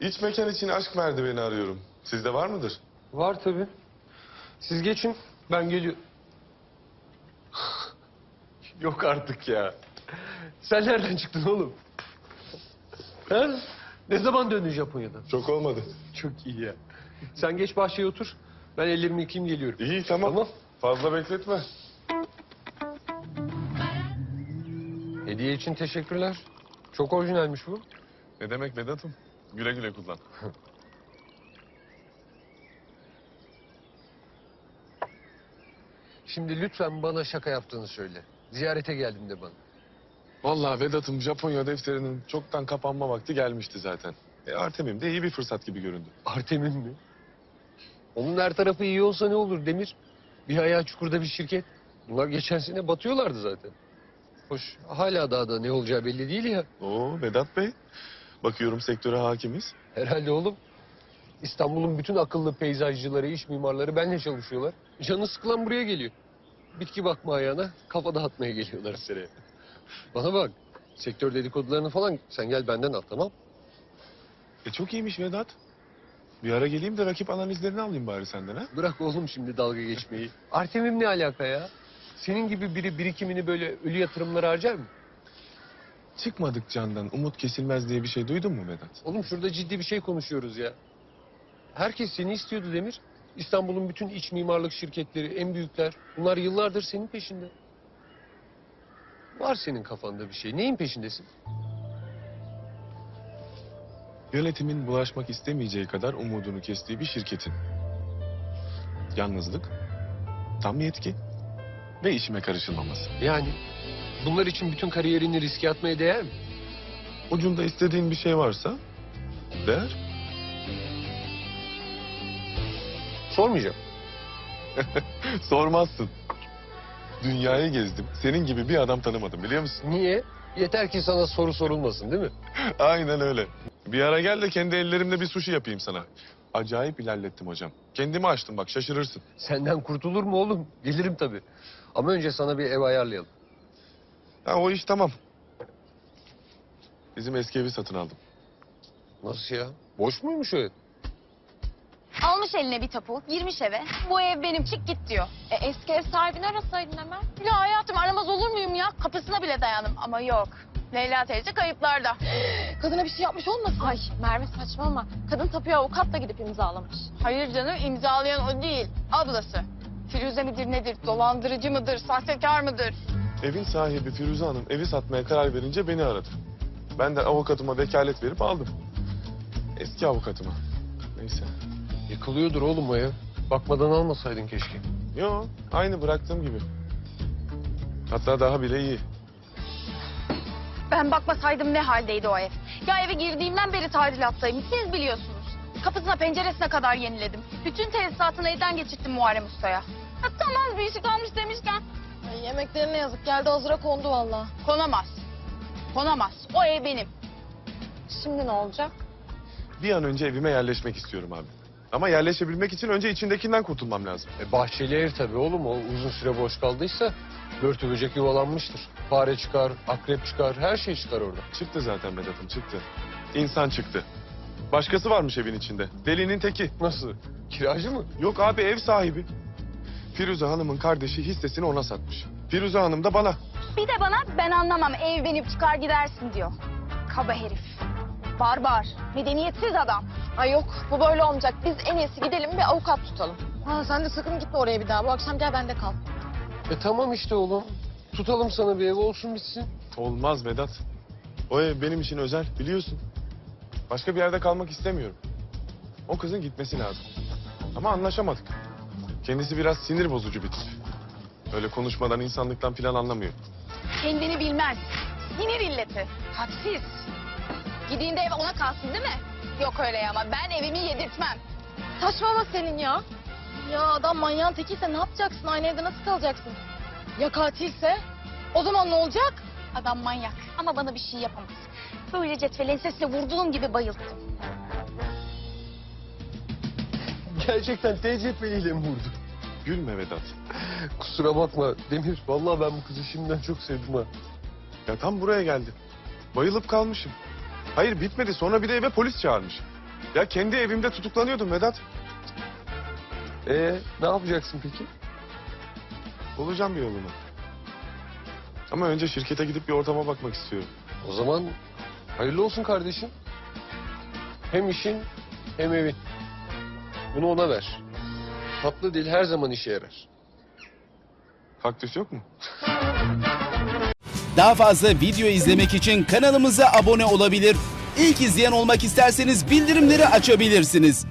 İç mekan için aşk merdiveni arıyorum. Sizde var mıdır? Var tabii. Siz geçin, ben geliyorum. Yok artık ya. Sen nereden çıktın oğlum? Ha? Ne zaman döndün Japonya'dan? Çok olmadı. Çok iyi ya. Sen geç bahçeye otur. Ben ellerimi yıkayayım geliyorum. İyi tamam. Tamam. Fazla bekletme. Hediye için teşekkürler. Çok orijinalmiş bu. Ne demek Vedat'ım? Güle güle kullan. Şimdi lütfen bana şaka yaptığını söyle. Ziyarete geldim de bana. Vallahi Vedat'ım Japonya defterinin çoktan kapanma vakti gelmişti zaten. E, Artemim de iyi bir fırsat gibi göründü. Artem'in mi? Onun her tarafı iyi olsa ne olur Demir? Bir ayağı çukurda bir şirket. Bunlar geçen sene batıyorlardı zaten. Hoş hala daha da ne olacağı belli değil ya. Oo Vedat Bey. Bakıyorum sektöre hakimiz. Herhalde oğlum. İstanbul'un bütün akıllı peyzajcıları, iş mimarları benimle çalışıyorlar. Canı sıkılan buraya geliyor. Bitki bakma ayağına, kafa dağıtmaya geliyorlar seraya. Bana bak, sektör dedikodularını falan sen gel benden al tamam? E çok iyiymiş Vedat. Bir ara geleyim de rakip analizlerini alayım bari senden ha. Bırak oğlum şimdi dalga geçmeyi. Artemim ne alaka ya? Senin gibi biri birikimini böyle ölü yatırımlara harcar mı? Çıkmadık candan umut kesilmez diye bir şey duydun mu Vedat? Oğlum şurada ciddi bir şey konuşuyoruz ya. Herkes seni istiyordu Demir. İstanbul'un bütün iç mimarlık şirketleri, en büyükler. Bunlar yıllardır senin peşinde. Var senin kafanda bir şey. Neyin peşindesin? Yönetimin bulaşmak istemeyeceği kadar umudunu kestiği bir şirketin. Yalnızlık, tam yetki ve işime karışılmaması. Yani bunlar için bütün kariyerini riske atmaya değer mi? Ucunda istediğin bir şey varsa değer. Sormayacağım. Sormazsın. Dünyayı gezdim. Senin gibi bir adam tanımadım biliyor musun? Niye? Yeter ki sana soru sorulmasın değil mi? Aynen öyle. Bir ara gel de kendi ellerimle bir sushi yapayım sana. Acayip ilerlettim hocam. Kendimi açtım bak şaşırırsın. Senden kurtulur mu oğlum? Gelirim tabii. Ama önce sana bir ev ayarlayalım. Ha o iş tamam. Bizim eski evi satın aldım. Nasıl ya? Boş muymuş o ev? Almış eline bir tapu, girmiş eve. Bu ev benim çık git diyor. E, eski ev sahibini arasaydın hemen. Ya hayatım aramaz olur muyum ya? Kapısına bile dayandım ama yok. Leyla teyze kayıplarda. Kadına bir şey yapmış olmasın? Ay Merve saçmalama. Kadın tapuya avukatla gidip imzalamış. Hayır canım imzalayan o değil. Ablası. Firuze midir nedir? Dolandırıcı mıdır? Sahtekar mıdır? Evin sahibi Firuze Hanım evi satmaya karar verince beni aradı. Ben de avukatıma vekalet verip aldım. Eski avukatıma. Neyse. Yıkılıyordur oğlum o ev. Bakmadan almasaydın keşke. Yo aynı bıraktığım gibi. Hatta daha bile iyi. Ben bakmasaydım ne haldeydi o ev? Ya eve girdiğimden beri tadilattayım. Siz biliyorsunuz. Kapısına penceresine kadar yeniledim. Bütün tesisatını elden geçirttim Muharrem Usta'ya. Ha, tamam bir işi kalmış demişken. Ay, yemeklerine yazık geldi hazıra kondu valla. Konamaz. Konamaz. O ev benim. Şimdi ne olacak? Bir an önce evime yerleşmek istiyorum abi. Ama yerleşebilmek için önce içindekinden kurtulmam lazım. E bahçeli ev tabii oğlum. O uzun süre boş kaldıysa börtü böcek yuvalanmıştır. Fare çıkar, akrep çıkar, her şey çıkar orada. Çıktı zaten Vedat'ım çıktı. İnsan çıktı. Başkası varmış evin içinde. Delinin teki. Nasıl? Kiracı mı? Yok abi ev sahibi. Firuze Hanım'ın kardeşi hissesini ona satmış. Firuze Hanım da bana. Bir de bana ben anlamam ev benim çıkar gidersin diyor. Kaba herif. Barbar. Medeniyetsiz adam. Ay yok bu böyle olmayacak. Biz en iyisi gidelim bir avukat tutalım. Ha sen de sakın gitme oraya bir daha. Bu akşam gel bende kal. E tamam işte oğlum. Tutalım sana bir ev olsun bitsin. Olmaz Vedat. O ev benim için özel biliyorsun. Başka bir yerde kalmak istemiyorum. O kızın gitmesi lazım. Ama anlaşamadık. Kendisi biraz sinir bozucu bir tip. Öyle konuşmadan insanlıktan filan anlamıyor. Kendini bilmez. Sinir illeti. Hadsiz. Gidiğinde ev ona kalsın değil mi? Yok öyle ama ben evimi yedirtmem. Saçmalama senin ya. Ya adam manyağın tekiyse ne yapacaksın? Aynı evde nasıl kalacaksın? Ya katilse? O zaman ne olacak? Adam manyak ama bana bir şey yapamaz. Böyle cetvele ensesine vurduğum gibi bayılttım. Gerçekten TCP'liyle mi vurdu? Gülme Vedat. Kusura bakma Demir. Vallahi ben bu kızı şimdiden çok sevdim ha. Ya tam buraya geldi. Bayılıp kalmışım. Hayır bitmedi sonra bir de eve polis çağırmış. Ya kendi evimde tutuklanıyordum Vedat. Ee, ne yapacaksın peki? Bulacağım bir yolunu. Ama önce şirkete gidip bir ortama bakmak istiyorum. O zaman hayırlı olsun kardeşim. Hem işin hem evin. Bunu ona ver. Tatlı dil her zaman işe yarar. Kaktüs yok mu? Daha fazla video izlemek için kanalımıza abone olabilir. İlk izleyen olmak isterseniz bildirimleri açabilirsiniz.